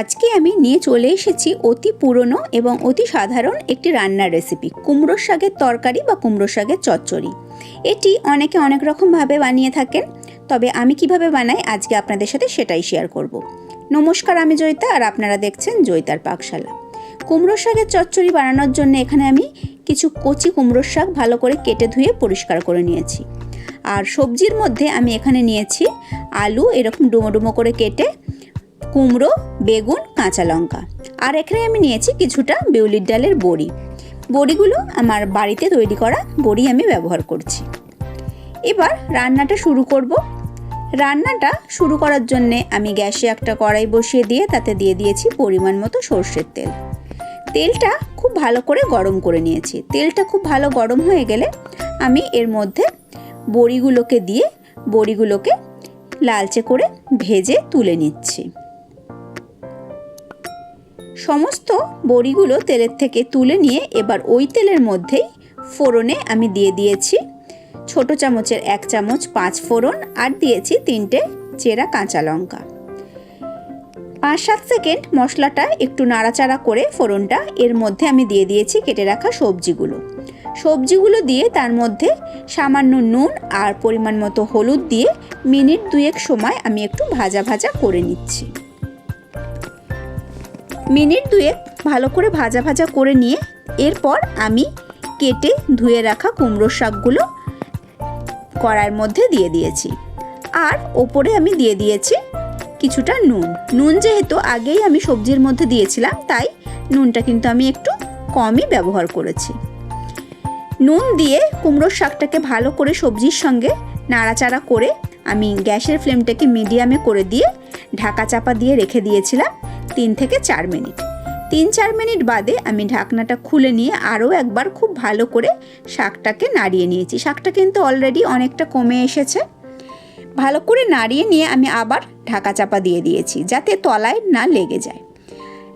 আজকে আমি নিয়ে চলে এসেছি অতি পুরনো এবং অতি সাধারণ একটি রান্নার রেসিপি কুমড়োর শাকের তরকারি বা কুমড়ো শাকের চচ্চড়ি। এটি অনেকে অনেক রকমভাবে বানিয়ে থাকেন, তবে আমি কীভাবে বানাই আজকে আপনাদের সাথে সেটাই শেয়ার করব। নমস্কার, আমি জয়িতা আর আপনারা দেখছেন জয়িতার পাকশালা। কুমড়ো শাকের চচ্চড়ি বানানোর জন্য এখানে আমি কিছু কচি কুমড়োর শাক ভালো করে কেটে ধুয়ে পরিষ্কার করে নিয়েছি। আর সবজির মধ্যে আমি এখানে নিয়েছি আলু, এরকম ডুমো ডুমো করে কেটে কুমড়ো বেগুন, কাঁচা লঙ্কা। আর এখানে আমি নিয়েছি কিছুটা বিউলির ডালের বড়ি। বড়িগুলো আমার বাড়িতে তৈরি করা বড়ি আমি ব্যবহার করছি। এবার রান্নাটা শুরু করব। রান্নাটা শুরু করার জন্যে আমি গ্যাসে একটা কড়াই বসিয়ে দিয়ে তাতে দিয়ে দিয়েছি পরিমাণ মতো সর্ষের তেল। তেলটা খুব ভালো করে গরম করে নিয়েছি। তেলটা খুব ভালো গরম হয়ে গেলে আমি এর মধ্যে বড়িগুলোকে দিয়ে বড়িগুলোকে লালচে করে ভেজে তুলে নিচ্ছি। সমস্ত বড়িগুলো তেলের থেকে তুলে নিয়ে এবার ওই তেলের মধ্যেই ফোড়নে আমি দিয়ে দিয়েছি। ছোট চামচের এক চামচ পাঁচ ফোড়ন আর দিয়েছি তিনটে চেরা কাঁচা লঙ্কা। পাঁচ সাত সেকেন্ড মশলাটা একটু নাড়াচাড়া করে ফোড়নটা এর মধ্যে আমি দিয়ে দিয়েছি কেটে রাখা সবজিগুলো। সবজিগুলো দিয়ে তার মধ্যে সামান্য নুন আর পরিমাণ মতো হলুদ দিয়ে মিনিট দুয়েক সময় আমি একটু ভাজা ভাজা করে নিচ্ছি। মিনিট দুয়েক ভালো করে ভাজা ভাজা করে নিয়ে এরপর আমি কেটে ধুয়ে রাখা কুমড়োর শাকগুলো কড়াইয়ের মধ্যে দিয়ে দিয়েছি। আর ওপরে আমি দিয়ে দিয়েছি কিছুটা নুন। নুন যেহেতু আগেই আমি সবজির মধ্যে দিয়েছিলাম, তাই নুনটা কিন্তু আমি একটু কমই ব্যবহার করেছি। নুন দিয়ে কুমড়োর শাকটাকে ভালো করে সবজির সঙ্গে নাড়াচাড়া করে আমি গ্যাসের ফ্লেমটাকে মিডিয়ামে করে দিয়ে ঢাকা চাপা দিয়ে রেখে দিয়েছিলাম। তিন থেকে চার মিনিট। তিন চার মিনিট বাদে আমি ঢাকনাটা খুলে নিয়ে আরও একবার খুব ভালো করে শাকটাকে নাড়িয়ে নিয়েছি। শাকটা কিন্তু অলরেডি অনেকটা কমে এসেছে। ভালো করে নাড়িয়ে নিয়ে আমি আবার ঢাকা চাপা দিয়ে দিয়েছি যাতে তলায় না লেগে যায়।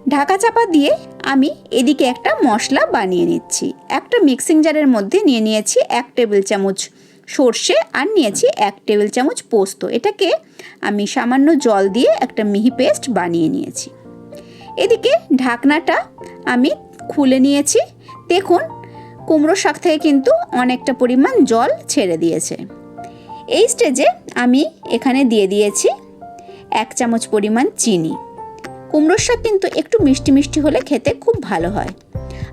ঢাকা চাপা দিয়ে আমি এদিকে একটা মশলা বানিয়ে নিচ্ছি। একটা মিক্সিং জারের মধ্যে নিয়ে নিয়েছি এক টেবিল চামচ সর্ষে আর নিয়েছি এক টেবিল চামচ পোস্ত। এটাকে আমি সামান্য জল দিয়ে একটা মিহি পেস্ট বানিয়ে নিয়েছি। এদিকে ঢাকনাটা আমি খুলে নিয়েছি। দেখুন, কুমড়ো শাক থেকে কিন্তু অনেকটা পরিমাণ জল ছেড়ে দিয়েছে। এই স্টেজে আমি এখানে দিয়ে দিয়েছি এক চামচ পরিমাণ চিনি। কুমড়োর শাক কিন্তু একটু মিষ্টি মিষ্টি হলে খেতে খুব ভালো হয়।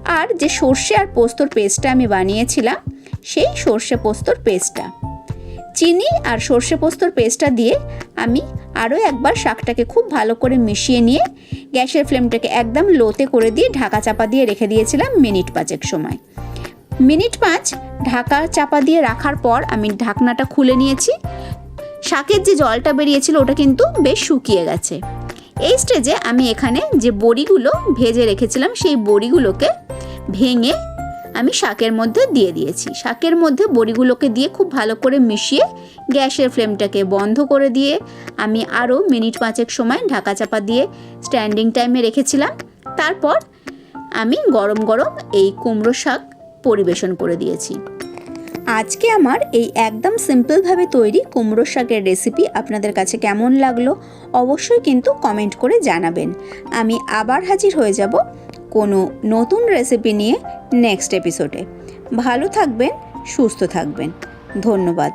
আর যে সর্ষে আর পোস্তর পেস্টটা আমি বানিয়েছিলাম, সেই সর্ষে পোস্তর পেস্টটা। চিনি আর সর্ষে পোস্তর পেস্টটা দিয়ে আমি আরও একবার শাকটাকে খুব ভালো করে মিশিয়ে নিয়ে গ্যাসের ফ্লেমটাকে একদম লোতে করে দিয়ে ঢাকা চাপা দিয়ে রেখে দিয়েছিলাম মিনিট পাঁচেক সময়। মিনিট পাঁচ ঢাকা চাপা দিয়ে রাখার পর আমি ঢাকনাটা খুলে নিয়েছি। শাকের যে জলটা বেরিয়েছিল ওটা কিন্তু বেশ শুকিয়ে গেছে। এই স্টেজে আমি এখানে যে বড়িগুলো ভেজে রেখেছিলাম সেই বড়িগুলোকে ভেঙে আমি শাকের মধ্যে দিয়ে দিয়েছি। শাকের মধ্যে বড়িগুলোকে দিয়ে খুব ভালো করে মিশিয়ে গ্যাসের ফ্লেমটাকে বন্ধ করে দিয়ে আমি আরও মিনিট পাঁচেক সময় ঢাকা চাপা দিয়ে স্ট্যান্ডিং টাইমে রেখেছিলাম। তারপর আমি গরম গরম এই কুমড়ো শাক পরিবেশন করে দিয়েছি। আজকে আমার এই একদম সিম্পলভাবে তৈরি কুমড়ো শাকের রেসিপি আপনাদের কাছে কেমন লাগল অবশ্যই কিন্তু কমেন্ট করে জানাবেন। আমি আবার হাজির হয়ে যাব কোনো নতুন রেসিপি নিয়ে নেক্সট এপিসোডে ভালো থাকবেন সুস্থ থাকবেন। ধন্যবাদ।